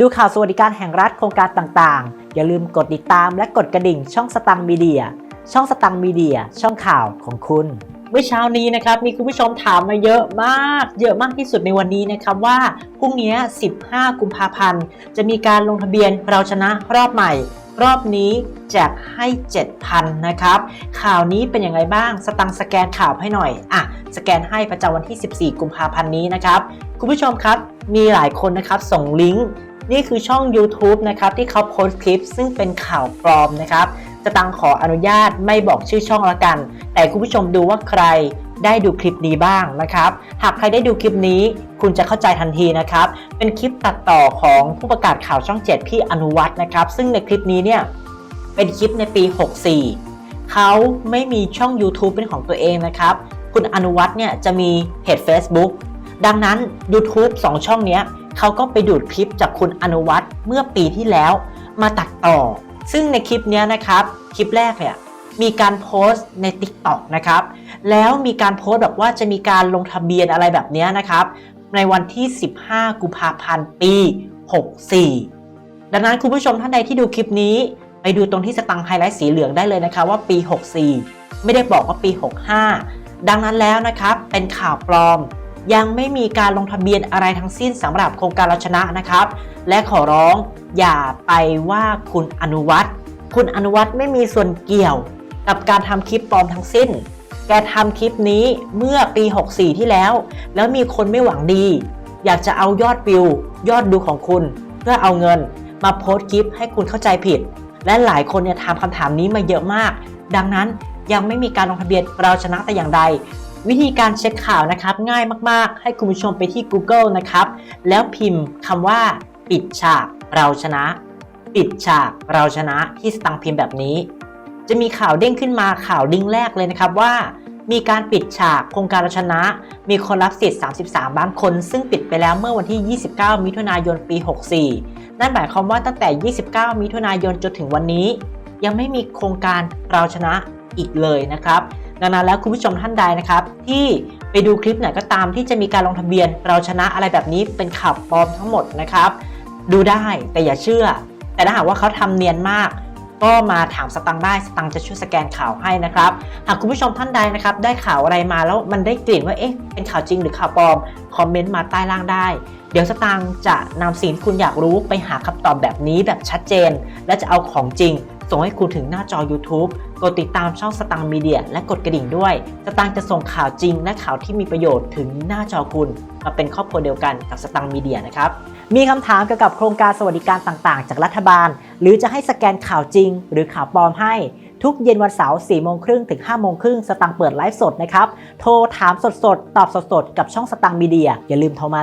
ดูข่าวสวัสดิการแห่งรัฐโครงการต่างๆ อย่าลืมกดติดตามและกดกระดิ่งช่องสตังมีเดีย ช่องสตังมีเดีย ช่องข่าวของคุณ เมื่อเช้านี้นะครับมีคุณผู้ชมถามมาเยอะมาก เยอะมากที่สุดในวันนี้นะครับว่าพรุ่งนี้ 15 กุมภาพันธ์ จะมีการลงทะเบียนเราชนะรอบใหม่ รอบนี้แจกให้ 7,000 นะครับ ข่าวนี้เป็นยังไงบ้าง สตังค์สแกนข่าวให้หน่อยอะสแกนให้ประจำวันที่ 14 กุมภาพันธ์นี้นะครับคุณผู้ชมครับมีหลายคนนะครับส่งลิงก์ นี่คือช่อง YouTube นะครับที่เขาโพสต์คลิปซึ่งเป็นข่าวปลอมนะครับจะตังขออนุญาตไม่บอกชื่อช่องละกัน แต่คุณผู้ชมดูว่าใครได้ดูคลิปนี้บ้างนะครับ หากใครได้ดูคลิปนี้ คุณจะเข้าใจทันทีนะครับ เป็นคลิปตัดต่อของผู้ประกาศข่าวช่อง 7 พี่อนุวัฒน์นะครับ ซึ่งในคลิปนี้เนี่ยเป็นคลิปในปี 64 เขาไม่มีช่อง YouTube เป็นของตัวเองนะครับ คุณอนุวัฒน์เนี่ยจะมีเพจ Facebook ดังนั้น YouTube 2 ช่องเนี้ย เขาก็ไปดูดคลิปจากคุณอนุวัฒน์เมื่อปีที่แล้วมาตัดต่อ ซึ่งในคลิปนี้นะครับ คลิปแรกเนี่ยมีการโพสต์ใน TikTok นะครับ แล้วมีการโพสต์แบบว่าจะมีการลงทะเบียนอะไรแบบนี้นะครับ ในวันที่ 15 กุมภาพันธ์ปี 64 ดังนั้นคุณผู้ชมท่านใดที่ดูคลิปนี้ ไปดูตรงที่สตังค์ไฮไลท์สีเหลืองได้เลยนะคะว่าปี 64 ไม่ได้บอกว่าปี 65 ดังนั้นแล้วนะครับ เป็นข่าวปลอม ยังไม่มีการลงทะเบียนอะไรทั้งสิ้นสำหรับโครงการเราชนะนะครับ และขอร้องอย่าไปว่าคุณอนุวัฒน์คุณอนุวัฒน์ไม่มีส่วนเกี่ยวกับการทำคลิปปลอมทั้งสิ้น แกทำคลิปนี้เมื่อปี 64 ที่แล้ว แล้วมีคนไม่หวังดี อยากจะเอายอดวิว ยอดดูของคุณ เพื่อเอาเงินมาโพสต์คลิปให้คุณเข้าใจผิด และหลายคนเนี่ยถามคำถามนี้มาเยอะมาก ดังนั้นยังไม่มีการลงทะเบียนเราชนะแต่อย่างใด วิธีการเช็คข่าวนะครับง่ายมากๆ ให้คุณผู้ชมไปที่ Google นะครับ แล้วพิมพ์คำว่า ปิดฉากเราชนะ ปิดฉากเราชนะที่สตังพิมพ์แบบนี้ จะมีข่าวเด้งขึ้นมาข่าวลิงก์แรกเลยนะครับว่า มีการปิดฉากโครงการเราชนะ มีคนรับสิทธิ์ 33 ล้านคน ซึ่งปิดไปแล้วเมื่อวันที่ 29 มิถุนายนปี 64 นั่นหมายความว่าตั้งแต่ 29 มิถุนายนจนถึงวันนี้ ยังไม่มีโครงการเราชนะอีกเลยนะครับ ดังนั้นแล้วคุณผู้ชมท่านใดนะครับ ที่ไปดูคลิปไหนก็ตามที่จะมีการลงทะเบียน เราชนะอะไรแบบนี้เป็นข่าวปลอมทั้งหมดนะครับ ดูได้แต่อย่าเชื่อ แต่ถ้าหากว่าเขาทำเนียนมากก็มาถามสตังได้สตังจะช่วยสแกนข่าวให้นะครับ หากคุณผู้ชมท่านใดนะครับ ได้ข่าวอะไรมาแล้วมันได้กลิ่นว่าเอ๊ะเป็นข่าวจริงหรือข่าวปลอมคอมเมนต์มาใต้ล่างได้ เดี๋ยวสตางจะนำสิ่งที่คุณอยากรู้ไปหาคำตอบแบบนี้แบบชัดเจน และจะเอาของจริง ส่งให้คุณถึงหน้าจอ YouTube กดติดตามช่องสตังค์มีเดียและกดกระดิ่งด้วย สตังค์จะส่งข่าวจริงและข่าวที่มีประโยชน์ถึงหน้าจอคุณ มาเป็นครอบครัวเดียวกันกับสตังค์มีเดียนะครับ มีคำถามเกี่ยวกับโครงการสวัสดิการต่างๆ จากรัฐบาล หรือจะให้สแกนข่าวจริง หรือข่าวปลอมให้ทุกเย็นวันเสาร์4โมงครึ่งถึง5โมงครึ่งสตังค์เปิดไลฟ์สดนะครับ โทรถามสดๆ ตอบสดๆ กับช่องสตังค์มีเดีย อย่าลืมโทรมานะ